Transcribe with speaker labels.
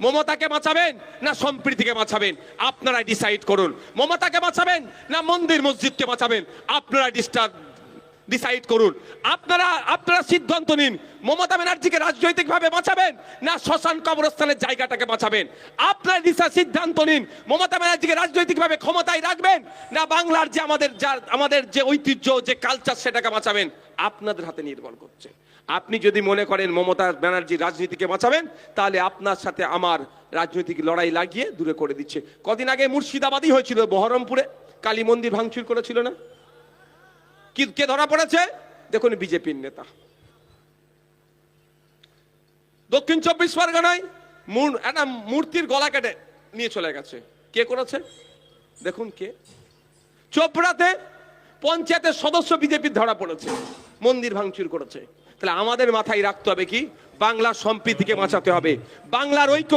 Speaker 1: মমতাকে বাঁচাবেন না সম্প্রীতিকে বাঁচাবেন? আপনারা ডিসাইড করুন। মমতাকে বাঁচাবেন না মন্দির মসজিদকে বাঁচাবেন? আপনারা ডিস্টার্ব ডিসাইড করুন। আপনারা আপনারা সিদ্ধান্ত নিন, মমতা ব্যানার্জিকে রাজনৈতিকভাবে বাঁচাবেন না শ্মশান কবরস্থানের জায়গাটাকে বাঁচাবেন। আপনারা দিশা সিদ্ধান্ত নিন, মমতা ব্যানার্জিকে রাজনৈতিকভাবে ক্ষমতায় রাখবেন না বাংলার যে আমাদের যা, আমাদের যে ঐতিহ্য, যে কালচার সেটাকে বাঁচাবেন। আপনাদের হাতে নির্ভর করছে। আপনি যদি মনে করেন মমতা ব্যানার্জি রাজনীতিকে বাঁচাবেন, তাহলে আপনার সাথে আমার রাজনৈতিক লড়াই লাগিয়ে দূরে করে দিচ্ছে। কদিন আগে মুর্শিদাবাদই হয়েছিল বহরমপুরে। কালী মন্দির ভাঙচুর করেছিল না? কি ধরা পড়েছে? দেখুন বিজেপির নেতা। দক্ষিণ চব্বিশ পরগনায় একটা মূর্তির গলা কেটে নিয়ে চলে গেছে। কে করেছে? দেখুন কে। চোপড়াতে পঞ্চায়েতের সদস্য বিজেপির ধরা পড়েছে, মন্দির ভাঙচুর করেছে। তাহলে আমাদের মাথায় রাখতে হবে কি? বাংলার সম্প্রীতিকে বাঁচাতে হবে। বাংলার ঐক্য